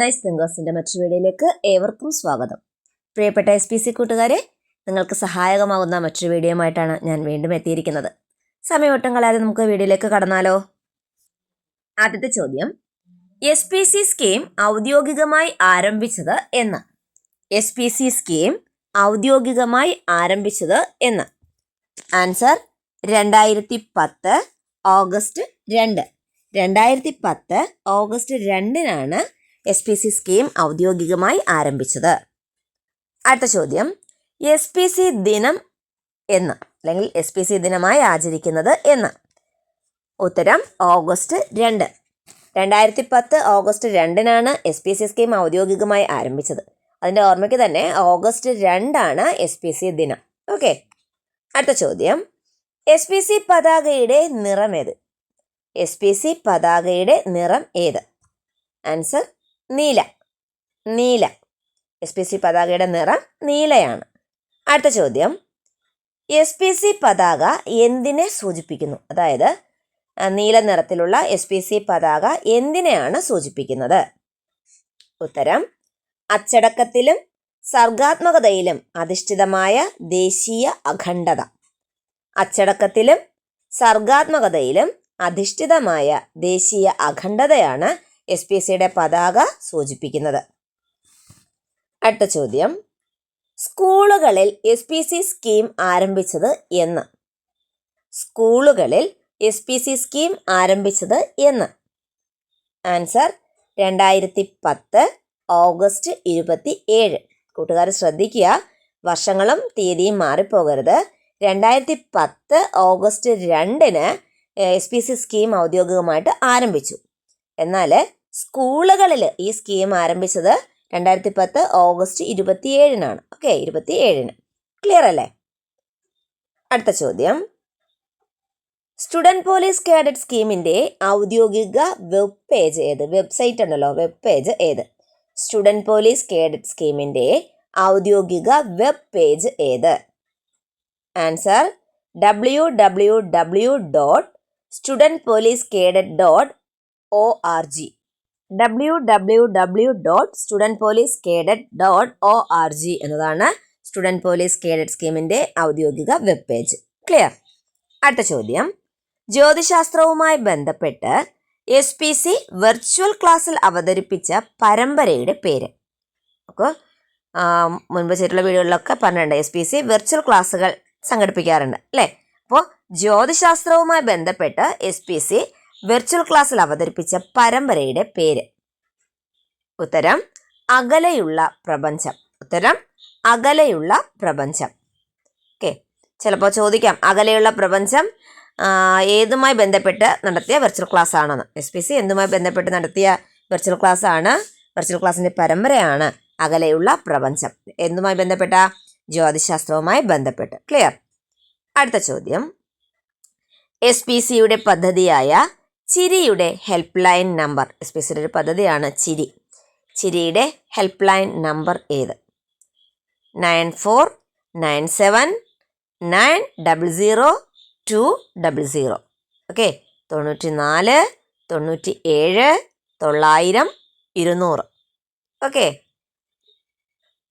Nice തിങ്കേഴ്സിന്റെ മറ്റൊരു വീഡിയോയിലേക്ക് ഏവർക്കും സ്വാഗതം. പ്രിയപ്പെട്ട എസ് പി സി കൂട്ടുകാരെ നിങ്ങൾക്ക് സഹായകമാകുന്ന മറ്റൊരു വീഡിയോയുമായിട്ടാണ് ഞാൻ വീണ്ടും എത്തിയിരിക്കുന്നത്. സമയമൊട്ടും കളയാതെ നമുക്ക് വീഡിയോയിലേക്ക് കടന്നാലോ? ആദ്യത്തെ ചോദ്യം. എസ് പി സി സ്കീം ഔദ്യോഗികമായി ആരംഭിച്ചത് എന്ന്. എസ് പി സി സ്കീം ഔദ്യോഗികമായി ആരംഭിച്ചത് എന്ന്. ആൻസർ രണ്ടായിരത്തി പത്ത് ഓഗസ്റ്റ് രണ്ട്. രണ്ടായിരത്തി പത്ത് ഓഗസ്റ്റ് രണ്ടിനാണ് എസ് പി സി സ്കീം ഔദ്യോഗികമായി ആരംഭിച്ചത്. അടുത്ത ചോദ്യം. എസ് പി സി ദിനം എന്ന് അല്ലെങ്കിൽ എസ് പി സി ദിനമായി ആചരിക്കുന്നത് എന്ന്. ഉത്തരം ഓഗസ്റ്റ് രണ്ട്. രണ്ടായിരത്തി പത്ത് ഓഗസ്റ്റ് രണ്ടിനാണ് എസ് പി സി സ്കീം ഔദ്യോഗികമായി ആരംഭിച്ചത്. അതിന്റെ ഓർമ്മയ്ക്ക് തന്നെ ഓഗസ്റ്റ് രണ്ടാണ് എസ് പി സി ദിനം. ഓക്കെ. അടുത്ത ചോദ്യം. എസ് പി സി പതാകയുടെ നിറം ഏത്? എസ് പി സി പതാകയുടെ നിറം ഏത്? ആൻസർ നീല. നീല. എസ് പി സി പതാകയുടെ നിറം നീലയാണ്. അടുത്ത ചോദ്യം. എസ് പി സി പതാക എന്തിനെ സൂചിപ്പിക്കുന്നു? അതായത് നീല നിറത്തിലുള്ള എസ് പി സി പതാക എന്തിനെയാണ് സൂചിപ്പിക്കുന്നത്? ഉത്തരം. അച്ചടക്കത്തിലും സർഗാത്മകതയിലും അധിഷ്ഠിതമായ ദേശീയ അഖണ്ഡത. അച്ചടക്കത്തിലും സർഗാത്മകതയിലും അധിഷ്ഠിതമായ ദേശീയ അഖണ്ഡതയാണ് എസ് പി സിയുടെ പതാക സൂചിപ്പിക്കുന്നത്. അടുത്ത ചോദ്യം. സ്കൂളുകളിൽ എസ് പി സി സ്കീം ആരംഭിച്ചത് എന്ന്. സ്കൂളുകളിൽ എസ് പി സി സ്കീം ആരംഭിച്ചത് എന്ന്. ആൻസർ രണ്ടായിരത്തി പത്ത് ഓഗസ്റ്റ് ഇരുപത്തി ഏഴ് കൂട്ടുകാർ ശ്രദ്ധിക്കുക. വർഷങ്ങളും തീയതിയും മാറിപ്പോകരുത്. രണ്ടായിരത്തി പത്ത് ഓഗസ്റ്റ് രണ്ടിന് എസ് പി സി സ്കീം ഔദ്യോഗികമായിട്ട് ആരംഭിച്ചു. എന്നാൽ സ്കൂളുകളിൽ ഈ സ്കീം ആരംഭിച്ചത് രണ്ടായിരത്തി പത്ത് ഓഗസ്റ്റ് ഇരുപത്തി ഏഴിനാണ് ഓക്കെ ഇരുപത്തി ഏഴിന് ക്ലിയർ അല്ലേ? അടുത്ത ചോദ്യം. സ്റ്റുഡന്റ് പോലീസ് കാഡറ്റ് സ്കീമിന്റെ ഔദ്യോഗിക വെബ് പേജ് ഏത്? വെബ്സൈറ്റ് ഉണ്ടല്ലോ വെബ് പേജ് ഏത്? സ്റ്റുഡന്റ് പോലീസ് കേഡറ്റ് സ്കീമിന്റെ ഔദ്യോഗിക വെബ് പേജ് ഏത്? Answer W W W dot student police cadet dot O R G. W W W dot student police cadet dot O R G എന്നതാണ് student police cadet സ്കീമിന്റെ ഔദ്യോഗിക web page clear അടുത്ത ചോദ്യം. ജ്യോതിശാസ്ത്രവുമായി ബന്ധപ്പെട്ട് S P C virtual ക്ലാസ്സിൽ അവതരിപ്പിച്ച പരമ്പരയുടെ പേര്. അപ്പോൾ മുൻപ് ചെയ്തിട്ടുള്ള വീഡിയോകളിലൊക്കെ പറഞ്ഞിട്ടുണ്ട് എസ് പി സി വെർച്വൽ ക്ലാസ്സുകൾ സംഘടിപ്പിക്കാറുണ്ട്. അല്ലേ? അപ്പോൾ ജ്യോതിശാസ്ത്രവുമായി ബന്ധപ്പെട്ട് എസ് പി സി വെർച്വൽ ക്ലാസ്സിൽ അവതരിപ്പിച്ച പരമ്പരയുടെ പേര്. ഉത്തരം അകലെയുള്ള പ്രപഞ്ചം. ഉത്തരം അകലെയുള്ള പ്രപഞ്ചം. ഓക്കെ ചിലപ്പോൾ ചോദിക്കാം അകലെയുള്ള പ്രപഞ്ചം ഏതുമായി ബന്ധപ്പെട്ട് നടത്തിയ വെർച്വൽ ക്ലാസ് ആണെന്ന്. എസ് പി സി എന്തുമായി ബന്ധപ്പെട്ട് നടത്തിയ വെർച്വൽ ക്ലാസ് ആണ്? വെർച്വൽ ക്ലാസ്സിന്റെ പരമ്പരയാണ് അകലെയുള്ള പ്രപഞ്ചം. എന്തുമായി ബന്ധപ്പെട്ട? ജ്യോതിശാസ്ത്രവുമായി ബന്ധപ്പെട്ട്. ക്ലിയർ അടുത്ത ചോദ്യം. എസ് പി സിയുടെ പദ്ധതിയായ ചിരിയുടെ ഹെൽപ്പ് ലൈൻ നമ്പർ. എസ് ഒരു പദ്ധതിയാണ് ചിരി. ചിരിയുടെ ഹെൽപ്പ് ലൈൻ നമ്പർ ഏത്? Nine four nine seven nine double zero two double zero. Okay. തൊണ്ണൂറ്റി നാല് തൊണ്ണൂറ്റി ഏഴ് തൊള്ളായിരം ഇരുന്നൂറ്. Okay.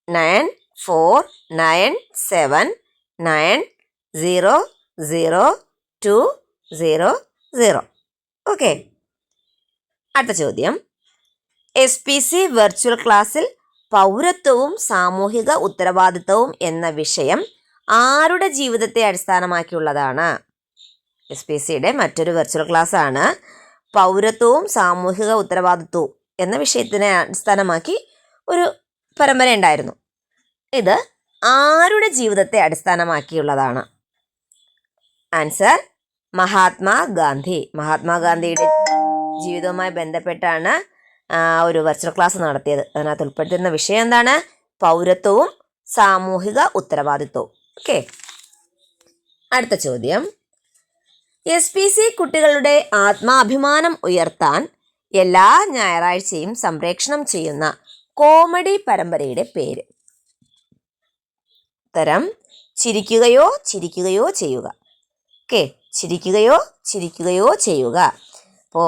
Nine four nine seven nine zero zero two zero zero. Okay അടുത്ത ചോദ്യം. എസ് പി സി വെർച്വൽ ക്ലാസ്സിൽ പൗരത്വവും സാമൂഹിക ഉത്തരവാദിത്വവും എന്ന വിഷയം ആരുടെ ജീവിതത്തെ അടിസ്ഥാനമാക്കിയുള്ളതാണ്? എസ് പി സിയുടെ മറ്റൊരു വെർച്വൽ ക്ലാസ് ആണ് പൗരത്വവും സാമൂഹിക ഉത്തരവാദിത്വവും എന്ന വിഷയത്തിനെ അടിസ്ഥാനമാക്കി ഒരു പരമ്പര ഉണ്ടായിരുന്നു. ഇത് ആരുടെ ജീവിതത്തെ അടിസ്ഥാനമാക്കിയുള്ളതാണ്? ആൻസർ മഹാത്മാഗാന്ധി മഹാത്മാഗാന്ധിയുടെ ജീവിതവുമായി ബന്ധപ്പെട്ടാണ് ഒരു വെർച്വൽ ക്ലാസ് നടത്തിയത്. അതിനകത്ത് ഉൾപ്പെടുത്തുന്ന വിഷയം എന്താണ്? പൗരത്വവും സാമൂഹിക ഉത്തരവാദിത്വവും. ഓക്കെ. അടുത്ത ചോദ്യം. എസ് പി സി കുട്ടികളുടെ ആത്മാഭിമാനം ഉയർത്താൻ എല്ലാ ഞായറാഴ്ചയും സംപ്രേക്ഷണം ചെയ്യുന്ന കോമഡി പരമ്പരയുടെ പേര്. ഉത്തരം ചിരിക്കുകയോ ചിരിക്കുകയോ ചെയ്യുക. ഓക്കെ. ചിരിക്കുകയോ ചിരിക്കുകയോ ചെയ്യുക. അപ്പോൾ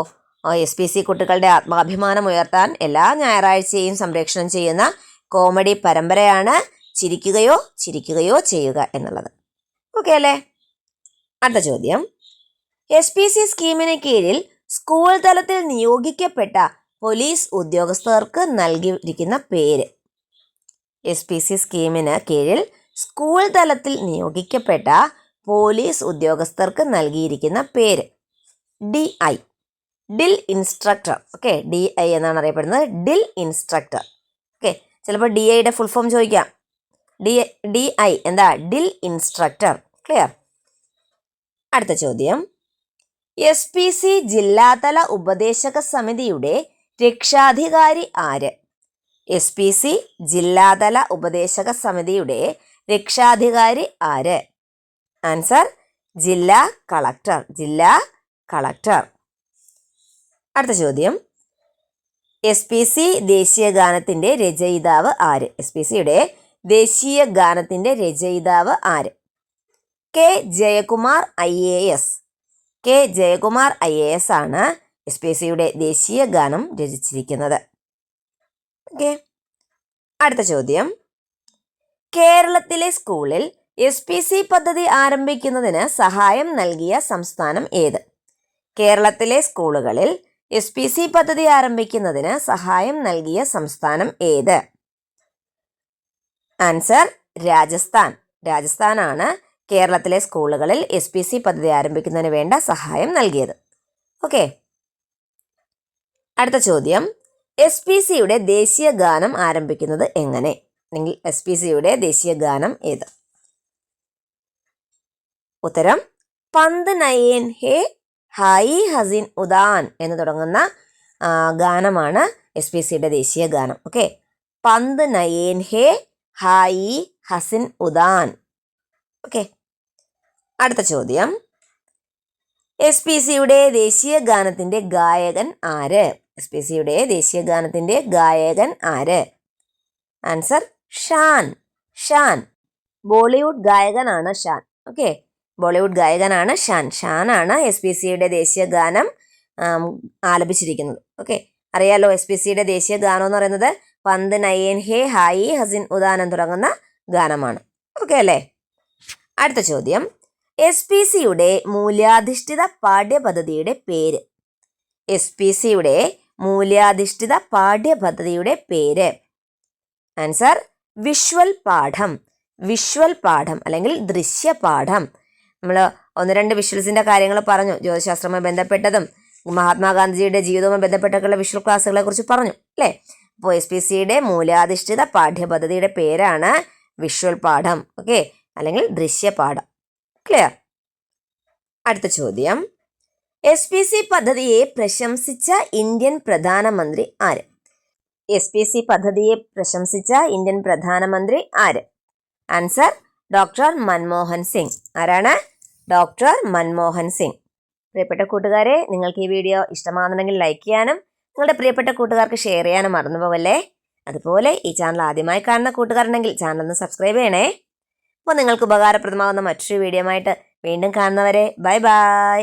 എസ് പി സി കുട്ടികളുടെ ആത്മാഭിമാനം ഉയർത്താൻ എല്ലാ ഞായറാഴ്ചയും സംരക്ഷണം ചെയ്യുന്ന കോമഡി പരമ്പരയാണ് ചിരിക്കുകയോ ചിരിക്കുകയോ ചെയ്യുക എന്നുള്ളത്. ഓക്കെ അല്ലേ? അടുത്ത ചോദ്യം. എസ് പി സി സ്കീമിന് കീഴിൽ സ്കൂൾ തലത്തിൽ നിയോഗിക്കപ്പെട്ട പോലീസ് ഉദ്യോഗസ്ഥർക്ക് നൽകിയിരിക്കുന്ന പേര്. എസ് പി സി സ്കീമിന് കീഴിൽ സ്കൂൾ തലത്തിൽ നിയോഗിക്കപ്പെട്ട പോലീസ് ഉദ്യോഗസ്ഥർക്ക് നൽകിയിരിക്കുന്ന പേര്. D I. Drill instructor. Okay D I എന്നാണ് അറിയപ്പെടുന്നത്. Drill instructor. ഓക്കെ ചിലപ്പോൾ ഡി ഐയുടെ ഫുൾ ഫോം ചോദിക്കാം. ഡി ഡി ഐ എന്താ? Drill instructor. ക്ലിയർ? അടുത്ത ചോദ്യം. എസ് പി സി ജില്ലാതല ഉപദേശക സമിതിയുടെ രക്ഷാധികാരി ആര്? എസ് പി സി ജില്ലാതല ഉപദേശക സമിതിയുടെ രക്ഷാധികാരി ആര്? ആൻസർ ജില്ലാ കളക്ടർ ജില്ലാ കളക്ടർ. അടുത്ത ചോദ്യം. എസ് പി സി ദേശീയ ഗാനത്തിന്റെ രചയിതാവ് ആര്? എസ് പി സിയുടെ ദേശീയ ഗാനത്തിന്റെ രചയിതാവ് ആര്? K Jayakumar I A S. K Jayakumar I A S ആണ് എസ് പി സിയുടെ ദേശീയ ഗാനം രചിച്ചിരിക്കുന്നത്. ഓക്കെ. അടുത്ത ചോദ്യം. കേരളത്തിലെ സ്കൂളിൽ എസ് പി സി പദ്ധതി ആരംഭിക്കുന്നതിന് സഹായം നൽകിയ സംസ്ഥാനം ഏത്? കേരളത്തിലെ സ്കൂളുകളിൽ എസ് പി സി പദ്ധതി ആരംഭിക്കുന്നതിന് സഹായം നൽകിയ സംസ്ഥാനം ഏത്? ആൻസർ രാജസ്ഥാൻ. രാജസ്ഥാനാണ് കേരളത്തിലെ സ്കൂളുകളിൽ എസ് പി സി പദ്ധതി ആരംഭിക്കുന്നതിന് വേണ്ട സഹായം നൽകിയത്. ഓക്കെ. അടുത്ത ചോദ്യം. എസ് പി സിയുടെ ദേശീയ ഗാനം ആരംഭിക്കുന്നത് എങ്ങനെ? അല്ലെങ്കിൽ എസ് പി സിയുടെ ദേശീയ ഗാനം ഏത്? ഉത്തരം പന്ത് നയേൻ ഹേ ഹായി ഹസിൻ ഉദാൻ എന്ന് തുടങ്ങുന്ന ഗാനമാണ് എസ് പി സിയുടെ ദേശീയ ഗാനം. ഓക്കെ? പന്ത് നയേൻ ഹേ ഹായി ഹസിൻ ഉദാൻ ഓക്കെ? അടുത്ത ചോദ്യം. എസ് പി സിയുടെ ദേശീയ ഗാനത്തിന്റെ ഗായകൻ ആര്? എസ് പി സിയുടെ ദേശീയ ഗാനത്തിന്റെ ഗായകൻ ആര്? ആൻസർ ഷാൻ. ഷാൻ. ബോളിവുഡ് ഗായകനാണ് ഷാൻ. ഓക്കെ? ബോളിവുഡ് ഗായകനാണ് ഷാൻ. ഷാനാണ് എസ് പി സിയുടെ ദേശീയ ഗാനം ആലപിച്ചിരിക്കുന്നത്. ഓക്കെ. അറിയാലോ എസ് പി സിയുടെ ദേശീയ ഗാനം എന്ന് പറയുന്നത് പന്ത് നയൻ ഹേ ഹായി ഹസിൻ ഉദാനം തുടങ്ങുന്ന ഗാനമാണ്. ഓക്കെ അല്ലേ? അടുത്ത ചോദ്യം. എസ് പി സിയുടെ മൂല്യാധിഷ്ഠിത പാഠ്യപദ്ധതിയുടെ പേര്. എസ് പി സിയുടെ മൂല്യാധിഷ്ഠിത പാഠ്യപദ്ധതിയുടെ പേര്. ആൻസർ വിഷ്വൽ പാഠം. വിഷ്വൽ പാഠം അല്ലെങ്കിൽ ദൃശ്യപാഠം. നമ്മൾ ഒന്ന് രണ്ട് വിഷ്വൽസിന്റെ കാര്യങ്ങൾ പറഞ്ഞു. ജ്യോതിശാസ്ത്രവുമായി ബന്ധപ്പെട്ടതും മഹാത്മാഗാന്ധിജിയുടെ ജീവിതവുമായി ബന്ധപ്പെട്ടൊക്കെയുള്ള വിഷ്വൽ ക്ലാസ്സുകളെ കുറിച്ച് പറഞ്ഞു അല്ലേ? അപ്പോൾ എസ് പി സിയുടെ മൂല്യാധിഷ്ഠിത പാഠ്യപദ്ധതിയുടെ പേരാണ് വിഷ്വൽ പാഠം ഓക്കെ? അല്ലെങ്കിൽ ദൃശ്യപാഠം. ക്ലിയർ അടുത്ത ചോദ്യം. എസ് പി സി പദ്ധതിയെ പ്രശംസിച്ച ഇന്ത്യൻ പ്രധാനമന്ത്രി ആര്? എസ് പി സി പദ്ധതിയെ പ്രശംസിച്ച ഇന്ത്യൻ പ്രധാനമന്ത്രി ആര്? Answer doctor Manmohan Singh. ആരാണ്? ഡോക്ടർ മൻമോഹൻ സിംഗ്. പ്രിയപ്പെട്ട കൂട്ടുകാരെ നിങ്ങൾക്ക് ഈ വീഡിയോ ഇഷ്ടമാകുന്നുണ്ടെങ്കിൽ ലൈക്ക് ചെയ്യാനും നിങ്ങളുടെ പ്രിയപ്പെട്ട കൂട്ടുകാർക്ക് ഷെയർ ചെയ്യാനും മറന്നു പോകല്ലേ അതുപോലെ ഈ ചാനൽ ആദ്യമായി കാണുന്ന കൂട്ടുകാരുണ്ടെങ്കിൽ ചാനൽ ഒന്ന് സബ്സ്ക്രൈബ് ചെയ്യണേ. അപ്പോൾ നിങ്ങൾക്ക് ഉപകാരപ്രദമാകുന്ന മറ്റൊരു വീഡിയോ ആയിട്ട് വീണ്ടും കാണുന്നവരെ ബൈ ബൈ